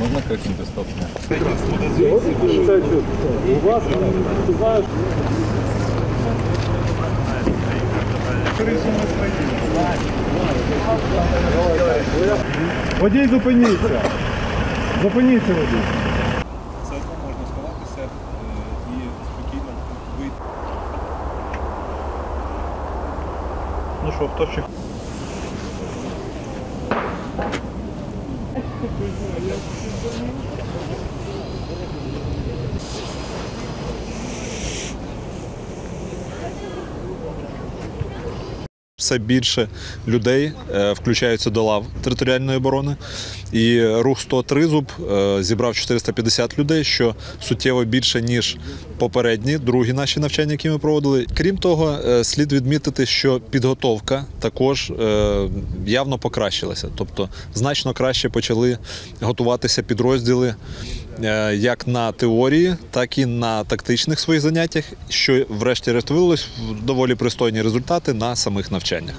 Можна крикнути стоп? Водій, зупиніться. Зупиніться, водій. Все одно можна сховатися і спокійно вийти. Ну що, хто ще? купить, а я купить. Все більше людей е, включаються до лав територіальної оборони. І рух 103 зуб е, зібрав 450 людей, що суттєво більше ніж попередні другі наші навчання, які ми проводили. Крім того, е, слід відмітити, що підготовка також явно покращилася. Тобто значно краще почали готуватися підрозділи як на теорії, так і на тактичних своїх заняттях, що врешті-решт вилилось в доволі пристойні результати на самих навчаннях.